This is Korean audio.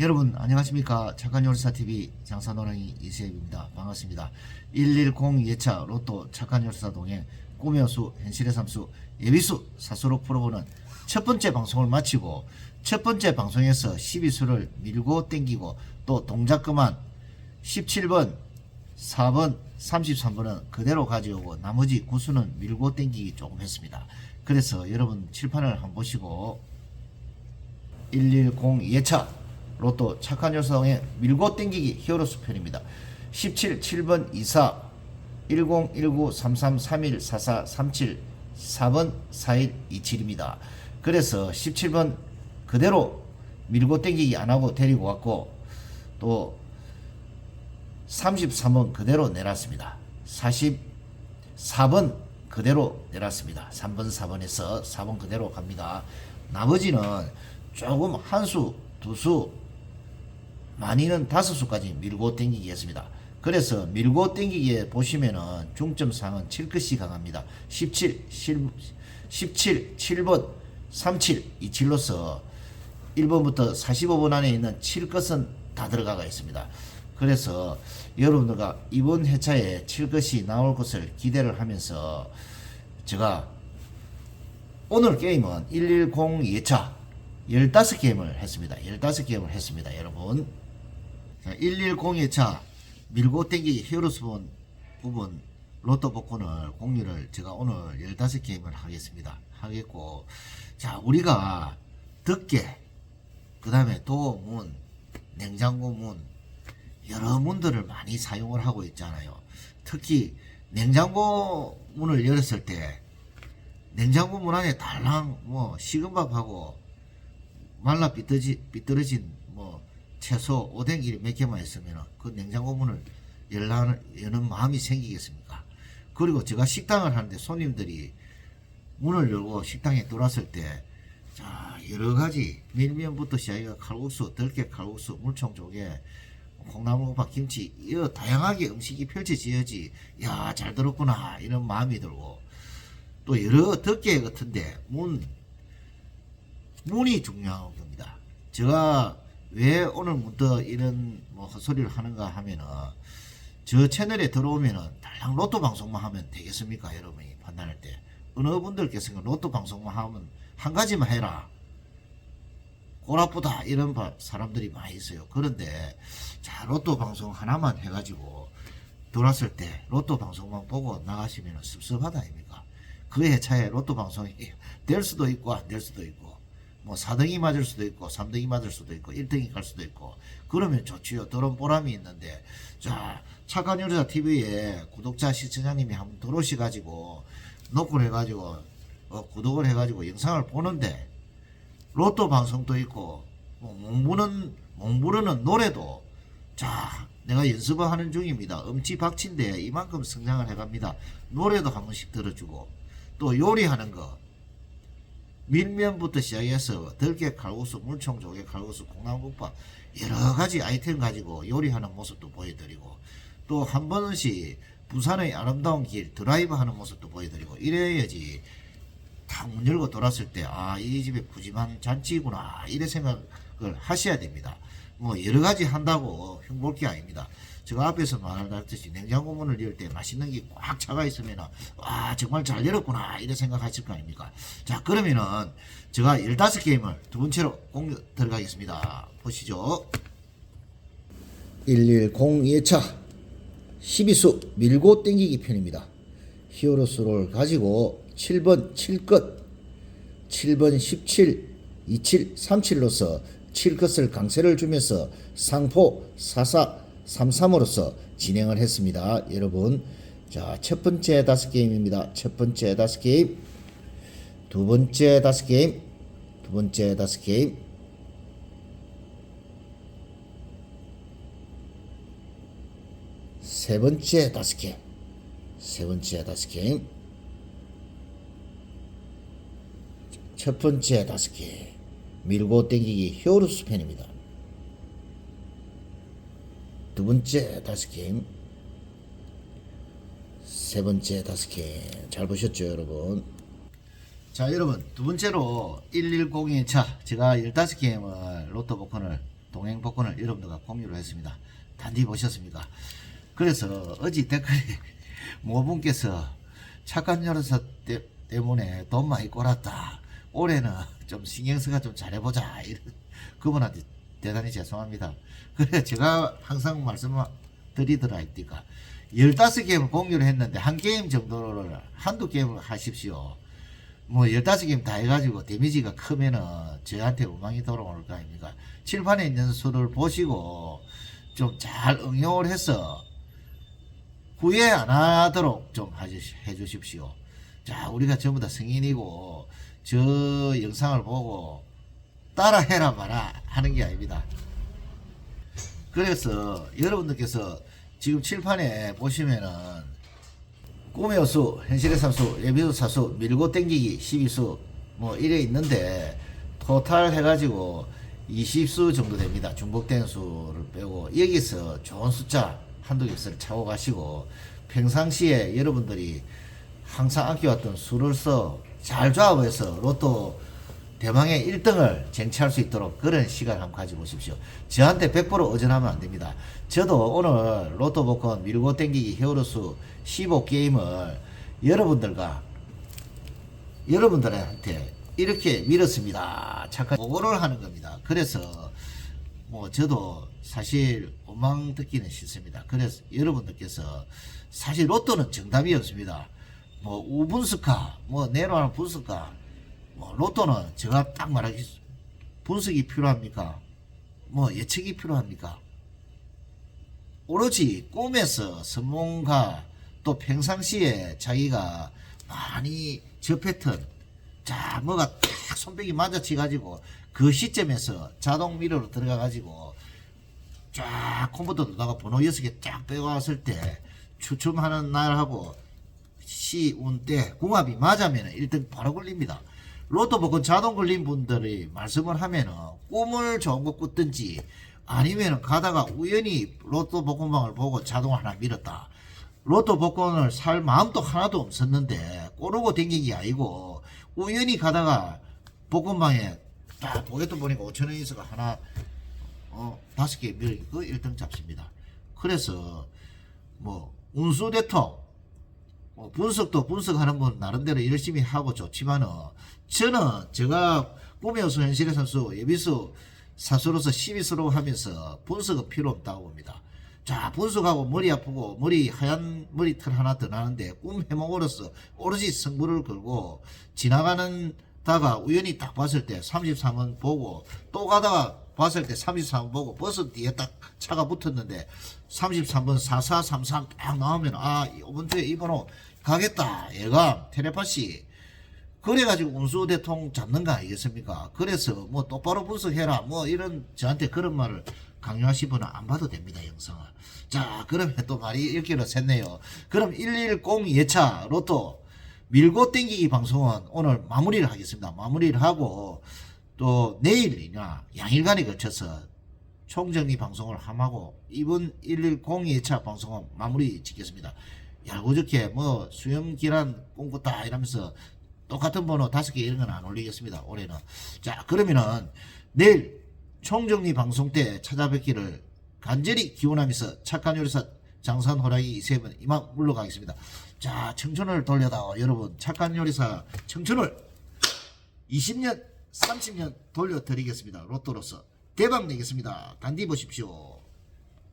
여러분 안녕하십니까? 착한 요리사TV 장사노랑이 이세입니다. 반갑습니다. 110 예차 로또 착한 요리사 동행 꿈의 수 현실의 삼수 예비수 사수록 풀어보는 첫 번째 방송을 마치고 첫 번째 방송에서 12수를 밀고 땡기고 또 동작 그만 17번 4번 33번은 그대로 가져오고 나머지 9수는 밀고 땡기기 조금 했습니다. 그래서 여러분 칠판을 한번 보시고 110 예차 로또 착한 여성의 밀고 땡기기 히어로스 편입니다. 17 7번 24 10 19 33 31 44 37 4번 41 27입니다. 그래서 17번 그대로 밀고 땡기기 안 하고 데리고 왔고 또 33번 그대로 내놨습니다. 44번 그대로 내놨습니다. 3번, 4번에서 4번 그대로 갑니다. 나머지는 조금 한 수, 두 수, 많이는 다섯 수까지 밀고 땡기기 했습니다. 그래서 밀고 땡기기에 보시면은 중점상은 7끝이 강합니다. 17, 17, 7번, 37, 이 7로서 1번부터 45번 안에 있는 7끝은 다 들어가가 있습니다. 그래서 여러분들과 이번 회차에 7것이 나올 것을 기대를 하면서 제가 오늘 게임은 110 2차 15게임을 했습니다. 15게임을 했습니다. 여러분. 자, 110 2차 밀고 땡기기 히어로스 부분, 부분 로또 복권을 공유를 제가 오늘 15게임을 하겠습니다. 하겠고 자 우리가 덮개 그 다음에 도문 냉장고 문 여러 문들을 많이 사용을 하고 있잖아요. 특히 냉장고 문을 열었을 때 냉장고 문 안에 달랑 뭐 식은 밥하고 말라 삐뚤어진 뭐 채소 오뎅이 몇 개만 있으면 그 냉장고 문을 열라는 여는 마음이 생기겠습니까? 그리고 제가 식당을 하는데 손님들이 문을 열고 식당에 들어왔을 때 자, 여러 가지 밀면부터 시작해서 칼국수, 들깨 칼국수, 물총 조개, 콩나물국밥, 김치, 이거 다양하게 음식이 펼쳐져야지, 야, 잘 들었구나, 이런 마음이 들고, 또 여러 덮개 같은데, 문, 문이 중요한 겁니다. 제가 왜 오늘부터 이런 뭐 헛소리를 하는가 하면은, 저 채널에 들어오면은 달랑 로또 방송만 하면 되겠습니까? 여러분이 판단할 때. 어느 분들께서는 로또 방송만 하면 한 가지만 해라. 골아프다 이런 바- 사람들이 많이 있어요. 그런데 자 로또 방송 하나만 해가지고 들어왔을 때 로또 방송만 보고 나가시면 섭섭하다 아닙니까? 그 해차에 로또 방송이 될 수도 있고 안 될 수도 있고 뭐 4등이 맞을 수도 있고 3등이 맞을 수도 있고 1등이 갈 수도 있고 그러면 좋지요. 그런 보람이 있는데 자 착한 요리사 TV에 구독자 시청자님이 한번 들어오셔가지고 녹음을 해가지고 어, 구독을 해가지고 영상을 보는데 로또 방송도 있고 뭐 몽부는 몽부르는 노래도 자 내가 연습을 하는 중입니다. 음치 박치인데 이만큼 성장을 해갑니다. 노래도 한 번씩 들어주고 또 요리하는 거 밀면부터 시작해서 들깨 칼국수, 물총 조개 칼국수, 콩나물국밥 여러 가지 아이템 가지고 요리하는 모습도 보여드리고 또 한 번씩 부산의 아름다운 길 드라이브 하는 모습도 보여드리고 이래야지 딱문 열고 돌았을 때, 아, 이 집에 푸짐한 잔치구나. 이래 생각을 하셔야 됩니다. 뭐, 여러 가지 한다고 흉볼 게 아닙니다. 제가 앞에서 말했듯이 냉장고 문을 열 때 맛있는 게 꽉 차가 있으면, 와, 정말 잘 열었구나. 이래 생각하실 거 아닙니까? 자, 그러면은, 제가 15게임을 두 번째로 공유 들어가겠습니다. 보시죠. 110 2차 12수 밀고 땡기기 편입니다. 히어로스를 가지고 7번 7끝 7번 17 27 37로서 7끝을 강세를 주면서 상포 44 33으로서 진행을 했습니다. 여러분 자 첫 번째 다섯 게임입니다. 첫 번째 다섯 게임 두 번째 다섯 게임 두 번째 다섯 게임 세 번째 다섯 게임 세 번째 다섯 게임 첫 번째 다섯 개 밀고 땡기기 히어로스 펜입니다. 두 번째 다섯 게임 세 번째 다섯 개 잘 보셨죠 여러분 자 여러분 두 번째로 110의 차 제가 15게임을 로또 복권을 동행 복권을 여러분들과 공유를 했습니다. 단디 보셨습니까? 그래서 어제 댓글에 모분께서 착한 여론사 때, 때문에 돈 많이 꼬랐다. 올해는 좀 신경 써가 좀 잘해보자. 이런 그분한테 대단히 죄송합니다. 그래 제가 항상 말씀드리더라 했니까 15게임을 공유를 했는데 한 게임 정도를 한두 게임을 하십시오. 뭐 15게임 다 해가지고 데미지가 크면은 저한테 우망이 돌아올 거 아닙니까? 칠판에 있는 수를 보시고 좀 잘 응용을 해서 후회 안 하도록 좀 해주십시오. 자, 우리가 전부 다 성인이고, 저 영상을 보고 따라 해라 마라 하는 게 아닙니다. 그래서 여러분들께서 지금 칠판에 보시면은 꿈의 호수, 현실의 사수, 예비수 사수, 밀고 땡기기 12수 뭐 이래 있는데 토탈 해가지고 20수 정도 됩니다. 중복된 수를 빼고 여기서 좋은 숫자 한두 개를 차고 가시고 평상시에 여러분들이 항상 아껴왔던 수를 써잘 조합해서 로또 대망의 1등을 쟁취할 수 있도록 그런 시간 한번 가져보십시오. 저한테 100% 의존하면 안 됩니다. 저도 오늘 로또 복권 밀고 땡기기 히어로수 15게임을 여러분들과 여러분들한테 이렇게 밀었습니다. 착한 보고를 하는 겁니다. 그래서 뭐 저도 사실 원망 듣기는 싫습니다. 그래서 여러분들께서 사실 로또는 정답이 없습니다. 뭐 우분스카, 뭐 내로하는 분스카, 뭐 로또는 제가 딱 말하기 분석이 필요합니까? 뭐 예측이 필요합니까? 오로지 꿈에서 선몽가 또 평상시에 자기가 많이 저 패턴 자 뭐가 딱 손뼉이 맞아치 가지고 그 시점에서 자동 미러로 들어가 가지고 쫙 컴퓨터 누다가 번호 6개 쫙 빼고 왔을 때 추첨하는 날하고 시, 운, 때 궁합이 맞으면 1등 바로 걸립니다. 로또 복권 자동 걸린 분들이 말씀을 하면은 꿈을 좋은 거 꿨든지 아니면은 가다가 우연히 로또 복권방을 보고 자동 하나 밀었다. 로또 복권을 살 마음도 하나도 없었는데 꼬르고 댕기기 아니고 우연히 가다가 복권방에 딱 보겠다 보니까 5천 원 있어가 하나 어 다섯 개그 1등 잡습니다. 그래서 뭐 운수 대통 뭐 분석도 분석하는 분 나름대로 열심히 하고 좋지만은 저는 제가 꿈에서 현실의 선수 예비수 사수로서 12수로 하면서 분석은 필요 없다고 봅니다. 자 분석하고 머리 아프고 머리 하얀 머리털 하나 더 나는데 꿈 해몽으로서 오로지 승부를 걸고 지나가는 다가 우연히 딱 봤을 때 33은 보고 또 가다가 봤을 때 33은 보고 버스 뒤에 딱 차가 붙었는데 33번 4433 딱 나오면 아 이번 주에 이 번호 가겠다. 얘가 텔레파시. 그래가지고 운수 대통 잡는 거 아니겠습니까? 그래서 뭐 똑바로 분석해라. 뭐 이런 저한테 그런 말을 강요하신 분은 안 봐도 됩니다 영상을. 자 그러면 또 말이 이렇게로 샜네요. 그럼 110 예차 로또 밀고 땡기기 방송은 오늘 마무리를 하겠습니다. 마무리를 하고 또 내일이나 양일간에 걸쳐서 총정리 방송을 함하고 이번 110 2차 방송은 마무리 짓겠습니다. 야, 어저께 뭐 수염 기란 꿈꿨다 이러면서 똑같은 번호 다섯 개 이런 건 안 올리겠습니다. 올해는. 자, 그러면은 내일 총정리 방송 때 찾아뵙기를 간절히 기원하면서 착한 요리사 장산 호랑이 이세분 이만 물러가겠습니다. 자, 청춘을 돌려다오 여러분 착한 요리사 청춘을 20년, 30년 돌려드리겠습니다. 로또로서 대박 내겠습니다. 단디 보십시오.